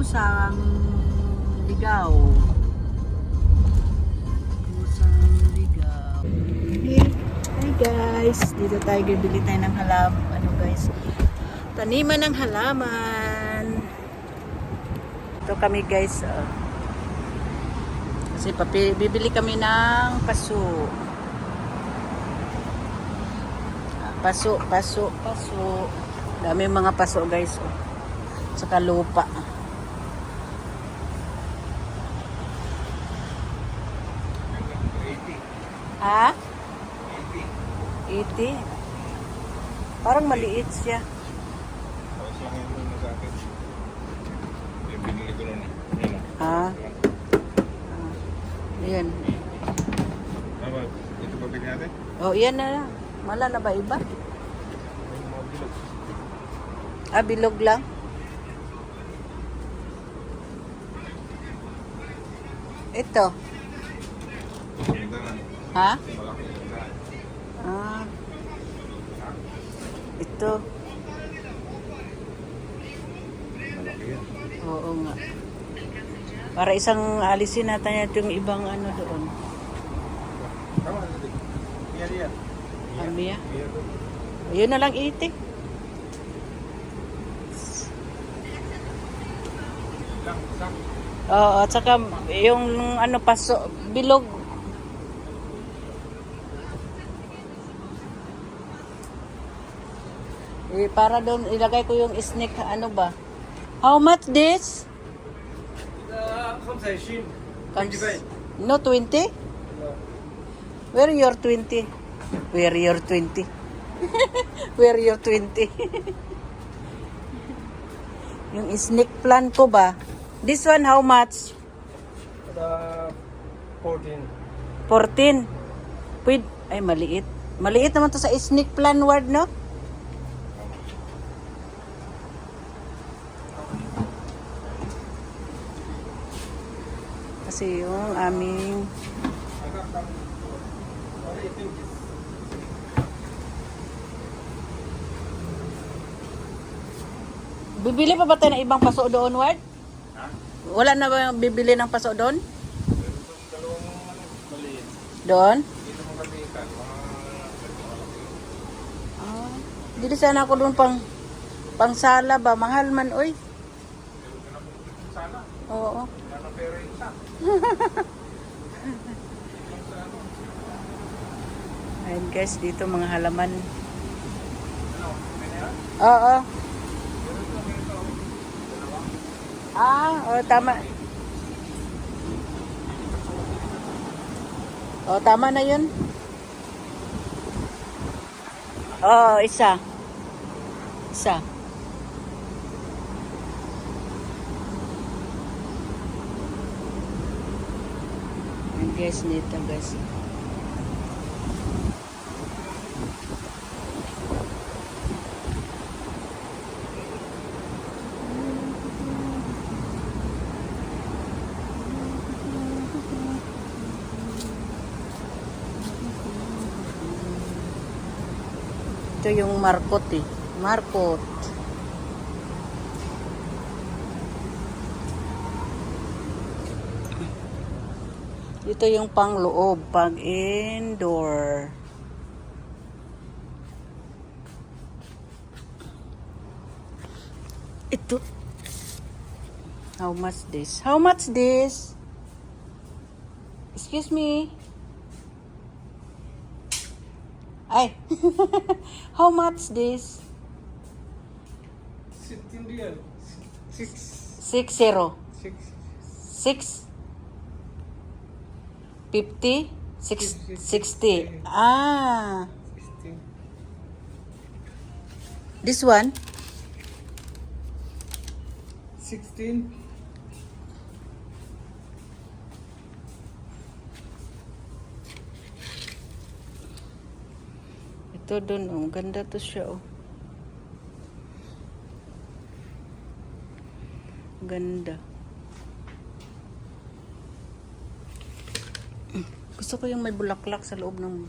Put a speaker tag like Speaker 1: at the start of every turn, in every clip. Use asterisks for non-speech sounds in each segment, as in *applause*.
Speaker 1: kusang ligaw. Kusang ligaw. Hi guys, dito tayo bibili tayo ng halam. Ano guys? Taniman ng halaman. Ito kami guys. ah. kasi papi, bibili kami ng paso. Ah, Paso, paso, paso. Dami mga paso guys. Oh. Saka lupa. Ha? 80. Parang maliit siya.
Speaker 2: Tapos lang yun muna sa. Yung binili ko nun. Ah.
Speaker 1: Ah. Ayan.
Speaker 2: Tama, ito pa bili natin?
Speaker 1: Oh, yan na. Mala na ba iba? Ah, bilog lang. Ito. Ha? Ah. Ito.
Speaker 2: Malaki yan.
Speaker 1: Oo nga. Para isang alisin natin yung ibang ano doon.
Speaker 2: Tama, dali. Yan.
Speaker 1: Amiya.
Speaker 2: Yan.
Speaker 1: Ayun na lang iti. Oo, at saka yung ano paso, bilog. Eh, para doon, ilagay ko yung snake, ano ba? How much this? Cons- no, 20? Where your 20? Where your 20? *laughs* Where your 20? *laughs* yung snake plant ko ba? This one, how much?
Speaker 3: Uh, 14.
Speaker 1: 14? Pwede, ay maliit. Maliit naman to sa snake plant ward, no? Kasi yung aming Bibili pa ba tayo ng ibang paso doon, Ward?
Speaker 2: Ha?
Speaker 1: Wala na ba bibili ng paso doon?
Speaker 2: Doon? Dito.
Speaker 1: Ah, dili sana ako doon pang pang sala ba mahal man oy.
Speaker 2: Sana.
Speaker 1: Oo. *laughs* Ayun guys, dito mga halaman. Oo. Ah, oh tama. Oh, tama na 'yun. Oo, isa. Isa. Ang guys nito guys. Ito yung markot eh. Markot. Ito yung pangloob, pag indoor. Ito. How much this? How much this? Excuse me. Ay. *laughs* How much this?
Speaker 3: 16 real. 6
Speaker 1: 6 0.
Speaker 3: 6
Speaker 1: 6 Fifty? Six, sixty. Ah.
Speaker 3: 60
Speaker 1: This one?
Speaker 3: 16
Speaker 1: Ito dun, oh. Ganda to siya, oh. Ganda. Gusto ko yung may bulaklak sa loob ng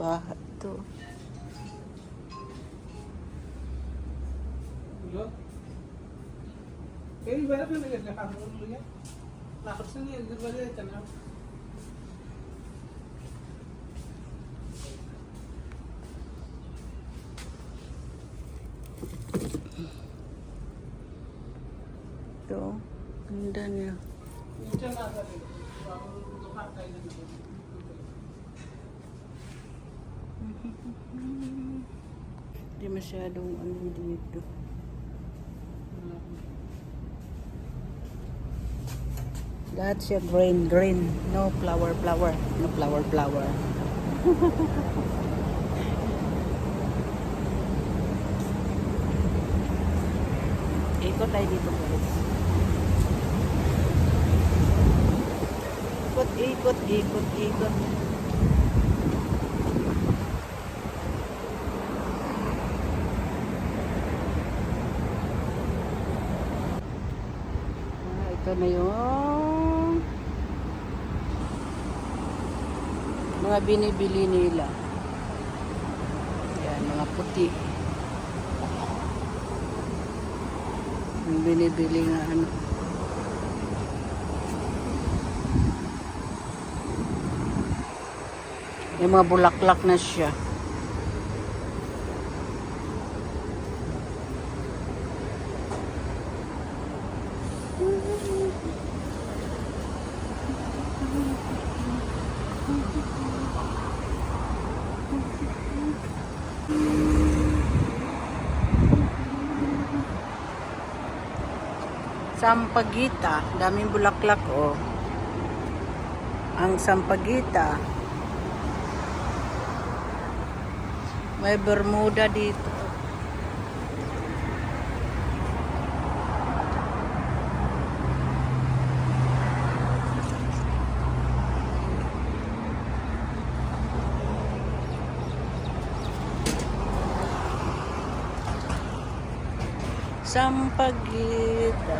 Speaker 1: bahay. Ito.
Speaker 3: Kaya ba na nagkakaroon yan? Lakot sa niya, nagbalay ka na.
Speaker 1: Ito, ganda niya.
Speaker 3: Ganda niya.
Speaker 1: Hindi masyadong ano dito. Lahat siya green, green. No flower, flower. No flower, flower. *laughs* Ikot tayo dito guys. Ikot, ikot, ikot, ikot. Ah, ito na yung mga binibili nila. Yan, mga puti. Yung binibili nga ano. Yung mga bulaklak na siya. Sampagita, daming bulaklak oh. Ang sampagita. May bermuda dito. Sampagita.